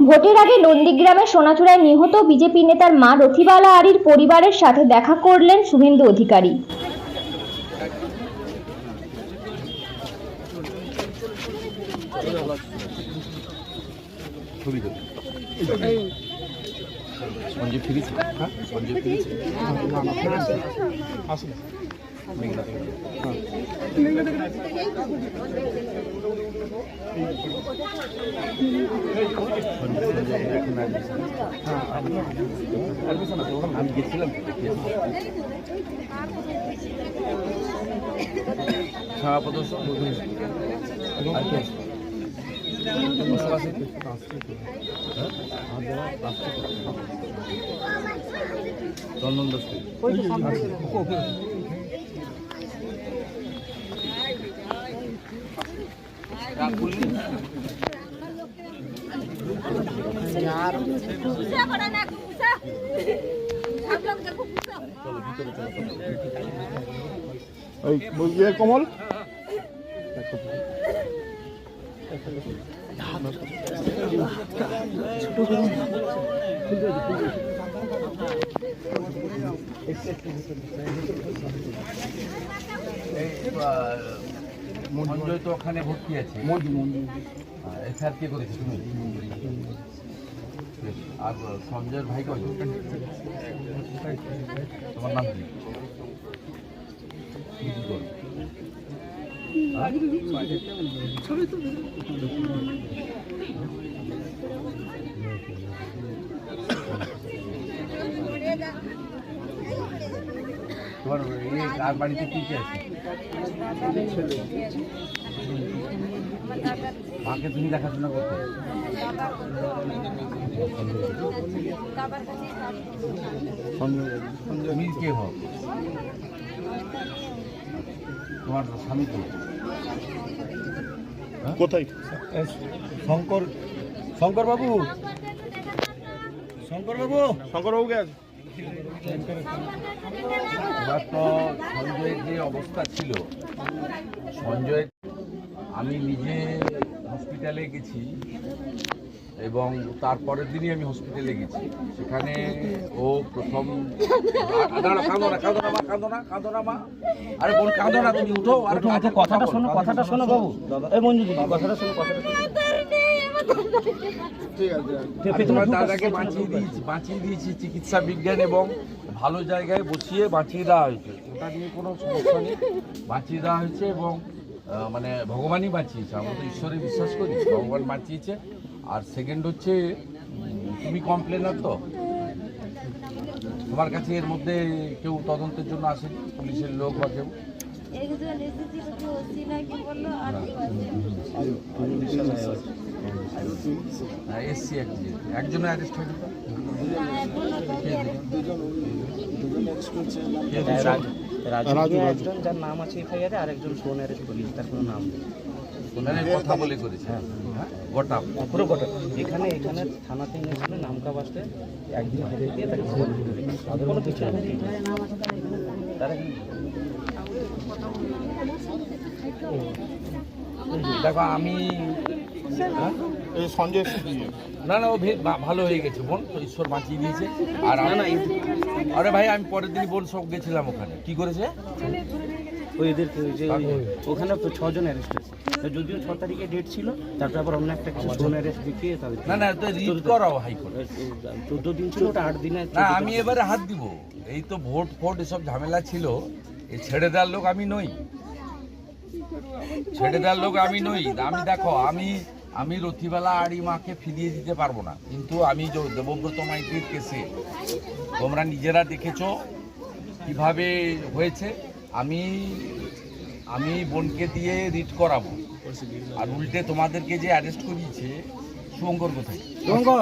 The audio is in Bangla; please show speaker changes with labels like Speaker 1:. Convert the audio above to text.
Speaker 1: ভোটের আগে নন্দীগ্রামে সোনাচূড়ায় নিহত বিজেপি নেতার মা রথিবালা আরির পরিবারের সাথে দেখা করলেন শুভেন্দু অধিকারী
Speaker 2: হ্যাঁ থেকে। সঞ্জয় এখন admission আছে। Admission আছে, ওখানে আমি গেছিলাম তো, দেখে এসেছি।
Speaker 3: কমল?
Speaker 2: সঞ্জয় তো ওখানে ভর্তি আছে এসআর কে করেছে তুমি আর সঞ্জয়ের ভাই কজন তোমার নাম কি? হ্যাঁ? তোমার ইয়ে কার বাড়িতে কি কি আছে? মাকে তুমি দেখাশোনা করতে? তুমি কে হও তোমার স্বামী কে?
Speaker 3: কোথায়?
Speaker 2: শঙ্কর শঙ্কর বাবু শঙ্কর বাবু
Speaker 3: শঙ্করবাবুকে আছে।
Speaker 2: তো সঞ্জয়ের যে অবস্থা ছিল সঞ্জয় আমি নিজে হসপিটালে গেছি। এবং তারপরের দিনই আমি হসপিটালে গেছি। সেখানে ও প্রথম কাঁদো না কাঁদো না মা কাঁদো না কাঁদো না মা। আরে বোন কাঁদো না তুমি উঠো। আর
Speaker 4: কথাটা শোনো কথাটা শোনো বাবু। এই মঞ্জু কথাটা শোনো কথাটা
Speaker 2: তোমার দাদাকে বাঁচিয়ে দিয়েছি বাঁচিয়ে দিয়েছি চিকিৎসা বিজ্ঞান এবং ভালো জায়গায় বসিয়ে বাঁচিয়ে দেওয়া হয়েছে। ওটা নিয়ে কোনো সমস্যা নেই। বাঁচিয়ে দেওয়া হয়েছে এবং মানে ভগবানই বাঁচিয়েছে। আমরা তো ঈশ্বরে বিশ্বাস করি ভগবান বাঁচিয়েছে। আর সেকেন্ড হচ্ছে তুমি কমপ্লেনার তো? তোমার কাছে এর মধ্যে কেউ তদন্তের জন্য আসে? পুলিশের লোক বা কেউ? হ্যাঁ, এসছি একজন অ্যারেস্ট হয়েছে?
Speaker 4: রাজু। একজন যার নাম আছে এফআইআরে আর একজন ফোন অ্যারেস্ট তার কোনো নাম নেই।
Speaker 2: কথা বলে করেছে। হ্যাঁ। গোটা।
Speaker 4: পুরো ঘটনা এখানে এখানে থানাতে এনেছিল নামকা বাসে একদিন হেরে দিয়ে তাকে ফোন তাদের কোনো কিছু নেই। তারা
Speaker 2: দেখো আমি হ্যাঁ?
Speaker 3: এই সঞ্জয়
Speaker 2: না না ও ভালো হয়ে গেছে বোন তো ঈশ্বর বাঁচিয়ে দিয়েছে। আর না আরে ভাই আমি পরের দিন বোন সব গেছিলাম ওখানে। কি করেছে?
Speaker 4: ওই এদেরকে ওই যে ওখানে তো ছজন অ্যারেস্ট আছে তো যদিও ছ তারিখে ডেট ছিল তারপর আবার অন্য একটা কিছু ফোন অ্যারেস্ট দেখিয়ে তাদের
Speaker 2: না না তো রিট করাও হাইকোর্ট।
Speaker 4: চোদ্দ দিন ছিল ওটা আট দিনে
Speaker 2: না আমি এবারে হাত দিব। এই তো ভোট ফোট এসব ঝামেলা ছিল। এই ছেড়ে দেওয়ার লোক আমি নই। ছেড়ে দেওয়ার লোক আমি নই। আমি দেখো আমি আমি রথিবেলা আড়ি মাকে ফিরিয়ে দিতে পারব না। কিন্তু আমি যে দেবব্রত মাইতির কেসে তোমরা নিজেরা দেখেছ কীভাবে হয়েছে আমি আমি বোনকে দিয়ে রিট করাবো। আর উল্টে তোমাদেরকে যে অ্যারেস্ট করিয়েছে শুভঙ্কর কোথায়?
Speaker 4: শুভঙ্কর